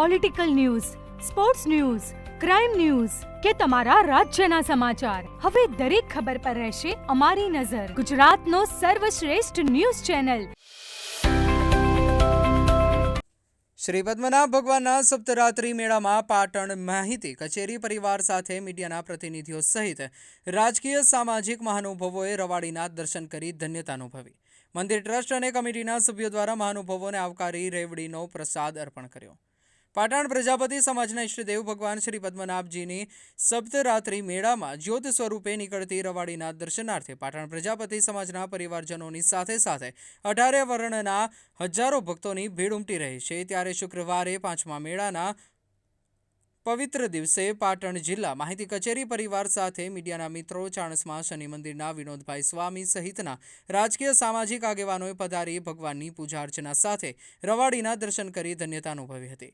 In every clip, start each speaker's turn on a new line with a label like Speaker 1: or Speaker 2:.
Speaker 1: Political news sports news crime news કે તમારા રાજ્યના સમાચાર. હવે દરેક ખબર પર રહેશે અમારી નજર. ગુજરાતનો સર્વશ્રેષ્ઠ ન્યૂઝ ચેનલ.
Speaker 2: શ્રી પદ્મનાભ ભગવાનના સપ્તરાત્રિ મેળામાં પાટણ માહિતી કચેરી પરિવાર સાથે મીડિયાના પ્રતિનિધિઓ સહિત રાજકીય સામાજિક મહાનુભાવોએ રવાડીના દર્શન કરી ધન્યતા અનુભવી. મંદિર ટ્રસ્ટ અને કમિટીના સભ્યો દ્વારા મહાનુભાવોને આવકારી રેવડીનો પ્રસાદ અર્પણ કર્યો. પાટણ પ્રજાપતિ સમાજના ઈષ્ટદેવ ભગવાન શ્રી પદ્મનાભજીની સપ્તરાત્રિ મેળામાં જ્યોત સ્વરૂપે નીકળતી રવાડીના દર્શનાર્થે પાટણ પ્રજાપતિ સમાજના પરિવારજનોની સાથે સાથે અઢારે વર્ણના હજારો ભક્તોની ભીડ ઉમટી રહી છે. ત્યારે શુક્રવારે પાંચમા મેળાના પવિત્ર દિવસે પાટણ જિલ્લા માહિતી કચેરી પરિવાર સાથે મીડિયાના મિત્રો ચાણસમાં શનિ મંદિરના વિનોદભાઈ સ્વામી સહિતના રાજકીય સામાજિક આગેવાનોએ પધારી ભગવાનની પૂજા અર્ચના સાથે રવાડીના દર્શન કરી ધન્યતા અનુભવી હતી.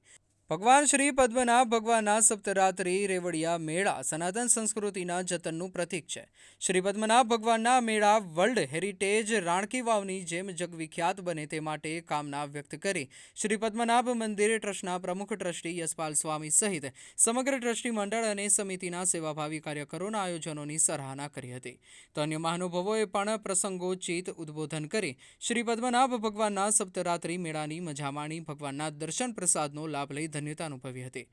Speaker 2: ભગવાન શ્રી પદ્મનાભ ભગવાનના સપ્તરાત્રિ રેવડિયા મેળા સનાતન સંસ્કૃતિના જતનનું પ્રતીક છે. શ્રી પદ્મનાભ ભગવાનના મેળા વર્લ્ડ હેરિટેજ રાણકી વાવની જેમ જગવિખ્યાત બને તે માટે કામના વ્યક્ત કરી શ્રી પદ્મનાભ મંદિર ટ્રસ્ટના પ્રમુખ ટ્રસ્ટી યશપાલ સ્વામી સહિત સમગ્ર ટ્રસ્ટી મંડળ અને સમિતિના સેવાભાવી કાર્યકરોના આયોજનોની સરાહના કરી હતી. તો અન્ય મહાનુભાવોએ પણ પ્રસંગોચિત ઉદ્બોધન કરી શ્રી પદ્મનાભ ભગવાનના સપ્તરાત્રિ મેળાની મજા માણી ભગવાનના દર્શન પ્રસાદનો લાભ લઈ ધન્યતા અનુભવી હતી.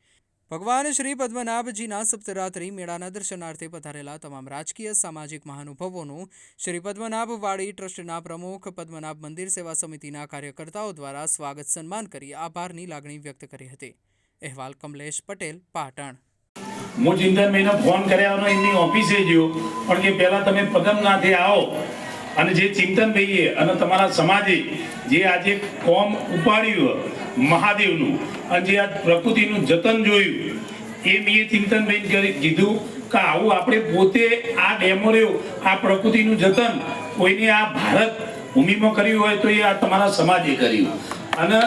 Speaker 2: ભગવાન શ્રી પદ્મનાભજીના સપ્તરાત્રિ મેળાના દર્શનાર્થે પધારેલા તમામ રાજકીય, સામાજિક મહાનુભાવોનું શ્રી પદ્મનાભવાડી ટ્રસ્ટના પ્રમુખ, પદ્મનાભ મંદિર સેવા સમિતિના કાર્યકર્તાઓ દ્વારા સ્વાગત સન્માન કરી આભારની લાગણી વ્યક્ત કરી હતી. અહેવાલ કમલેશ પટેલ, પાટણ.
Speaker 3: હું ચિંતનભાઈને ફોન કર્યાનો એમની ઓફિસે ગયો. પણ કે પહેલાં તમે પદમનાથે આવો. અને જે ચિંતનભાઈએ અને તમારા સમાજે જે આજે કોમ ઉપાડ્યું મહાદેવનું અને જે આ પ્રકૃતિનું જતન જોયું, એ મેં ચિંતનભાઈ કીધું કે આવું આપણે પોતે આ ડેમો રહ્યો, આ પ્રકૃતિનું જતન, કોઈને આ ભારત ભૂમિમાં કર્યું હોય તો એ આ તમારા સમાજે કર્યું. અને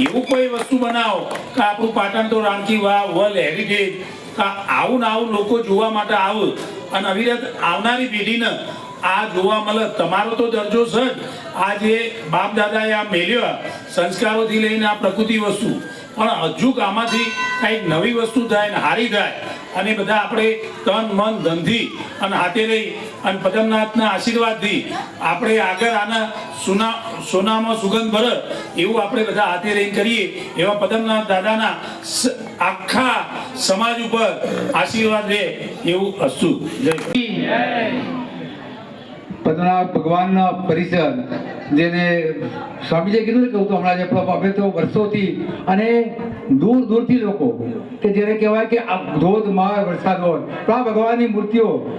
Speaker 3: એવું કોઈ વસ્તુ બનાવો કે આપણું પાટણ તો રાણકી વાવ વર્લ્ડ હેરિટેજ આવું ને આવું લોકો જોવા માટે આવું, અને અવિરત આવનારી પેઢીને આ જોવા મળે, તમારો તો દરજ્જો છે આ જે બાપ દાદાએ આ મેલ્યો, સંસ્કારોથી લઈને આ પ્રકૃતિ વસ્તુ. પણ હજુ આમાંથી કંઈક નવી વસ્તુ થાય ને હારી થાય, અને બધા આપણે તન, મન, ધનથી અને હાથે રહી અને પદમનાથના આશીર્વાદથી આપણે આગળ આના સોના, સોનામાં સુગંધ ભરે, એવું આપણે બધા હાથે રહીને કરીએ, એવા પદમનાથ દાદાના આખા સમાજ ઉપર આશીર્વાદ રહે એવું અસ્તુ. જય.
Speaker 4: પદ્મનાભ ભગવાનના પરિસર, જેને સ્વામીજીએ કીધું કે હું તો હમણાં જે આપણો અમે તો વર્ષોથી અને દૂર, દૂરથી લોકો. કે જેને કહેવાય કે આ ધોધમાર વરસાદ હોય. તો આ ભગવાનની મૂર્તિઓ.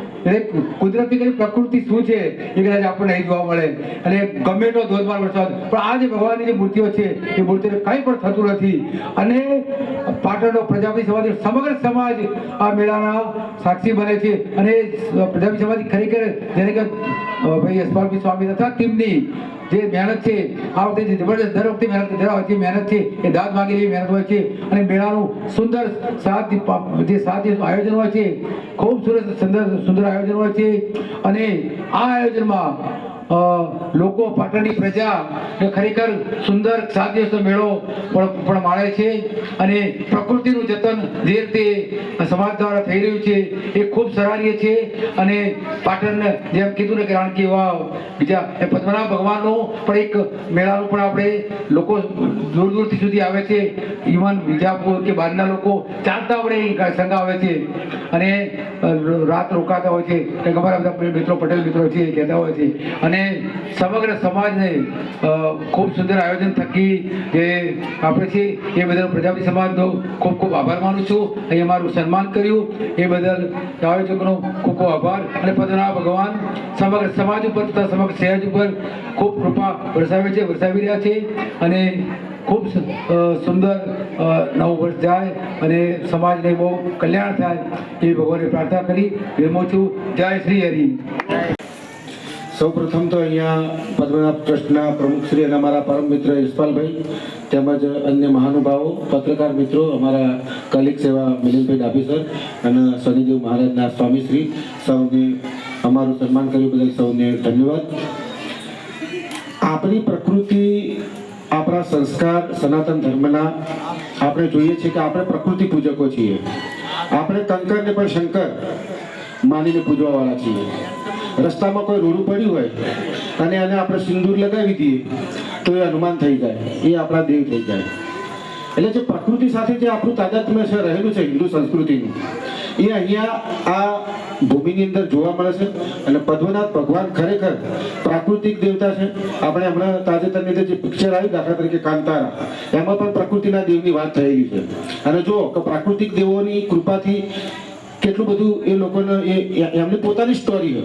Speaker 4: કુદરતી કઈ પ્રકૃતિ શું છે? એ કદાચ આપણને નહીં જોવા મળે. અને ગમે તો ધોધમાર વરસાદ. પણ આ જે ભગવાનની જે મૂર્તિઓ છે, એ મૂર્તિને કંઈ પણ થતું નથી. અને પાટણનો પ્રજાપતિ સમાજ, સમગ્ર સમાજ આ મેળાના સાક્ષી બને છે. અને પ્રજાપતિ સમાજ ખરેખર, જેને કે ભાઈ યશપાલભાઈ સ્વામી તથા ટીમની જે મહેનત છે આ વખતે જે દર વખતે મહેનત ધરાવે છે મહેનત છે એ દાદ માંગેલી મહેનત હોય છે અને મેળાનું સુંદર સાત જે સાત આયોજન હોય છે, ખૂબ સુંદર સુંદર આયોજન હોય છે અને આ આયોજનમાં લોકો પાટણની પ્રજા ખરેખર સુંદર સાત મેળો પણ માણે છે અને પ્રકૃતિનું જતન જે રીતે સમાજ દ્વારા થઈ રહ્યું છે એ ખૂબ સરાહનીય છે અને પાટણ જેમ કીધું ને કે રાણકી વાવ, બીજા એ પદ્મનાભ ભગવાનનો પણ એક મેળાનું પણ આપણે લોકો દૂર દૂરથી સુધી આવે છે. ઇવન વિજાપુર કે બહારના લોકો ચાલતા આપણે આવે છે અને રાત રોકાતા હોય છે. કે અમારા બધા મિત્રો, પટેલ મિત્રો છે કહેતા હોય છે. અને સમગ્ર સમાજને ખૂબ સુંદર આયોજન થકી જે આપણે છે એ બદલ પ્રજાપતિ સમાજનો ખૂબ ખૂબ આભાર માનું છું. અહીં અમારું સન્માન કર્યું. એ બદલ આયોજકોનો ખૂબ ખૂબ આભાર અને પદના ભગવાન સમગ્ર સમાજ ઉપર તથા સમગ્ર સહેજ ઉપર ખૂબ કૃપા વરસાવે છે, વરસાવી રહ્યા છે અને ખૂબ સુંદર નવું વર્ષ જાય અને સમાજને બહુ કલ્યાણ થાય એવી ભગવાનને પ્રાર્થના કરી વિરમું છું. જય શ્રી હરિ.
Speaker 5: સૌપ્રથમ તો અહીંયા પદ્મનાભ ટ્રસ્ટના પ્રમુખ શ્રી અને અમારા પરમ મિત્ર યશપાલભાઈ તેમજ અન્ય મહાનુભાવો, પત્રકાર મિત્રો, અમારા કલિક સેવા મિલિંદભાઈ ડાભી સર અને શનિદેવ મહારાજના સ્વામીશ્રી, સૌને અમારું સન્માન કર્યું બદલ સૌને ધન્યવાદ. આપણી પ્રકૃતિ, આપણા સંસ્કાર, સનાતન ધર્મના આપણે જોઈએ છીએ કે આપણે પ્રકૃતિ પૂજકો છીએ. આપણે કંકરને પણ શંકર માનીને પૂજવાવાળા છીએ. રસ્તામાં કોઈ રોડું પડ્યું હોય અને એને આપણે સિંદૂર લગાવી દઈએ, તો એ હનુમાન થઈ જાય. એ આપણા દેવ થઈ જાય. એટલે જે પ્રકૃતિ સાથે જે આપણું તાદાત્મ્ય છે, રહેલું છે હિન્દુ સંસ્કૃતિનું, એ અહીંયા આ ભૂમિની અંદર જોવા મળે છે. અને પદ્મનાથ ભગવાન ખરેખર પ્રાકૃતિક દેવતા છે. આપણે હમણાં તાજેતરની અંદર જે પિક્ચર આવી દાખલા તરીકે કાંતારા, એમાં પણ પ્રકૃતિના દેવની વાત થયેલી છે. અને જો કે પ્રાકૃતિક દેવોની કૃપાથી કેટલું બધું એ લોકોને એ એમની પોતાની સ્ટોરી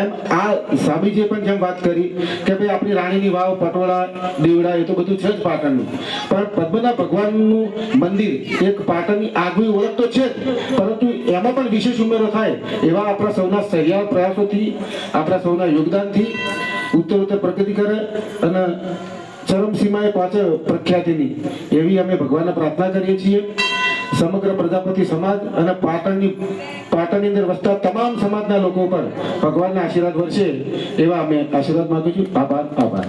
Speaker 5: એમ આ સ્વામીજીએ પણ જેમ વાત કરી કે ભાઈ આપણી રાણીની વાવ, પટોળા, દેવડા એ તો બધું છે જ પાટણનું. પણ પદ્મના ભગવાનનું મંદિર એક પાટણની આગવી ઓળખ તો છે જ. પરંતુ એમાં પણ વિશેષ ઉમેરો થાય એવા આપણા સૌના સહિયાર પ્રયાસોથી, આપણા સૌના યોગદાનથી ઉત્તર ઉત્તર પ્રગતિ કરે અને ચરમસીમાએ પહોંચે પ્રખ્યાતિની એવી અમે ભગવાનને પ્રાર્થના કરીએ છીએ. સમગ્ર પ્રજાપતિ સમાજ અને પાટણની પાટણની અંદર વસતા તમામ સમાજના લોકો પર ભગવાનના આશીર્વાદ વર્ષે એવા અમે આશીર્વાદ માંગુ છું. આભાર આભાર.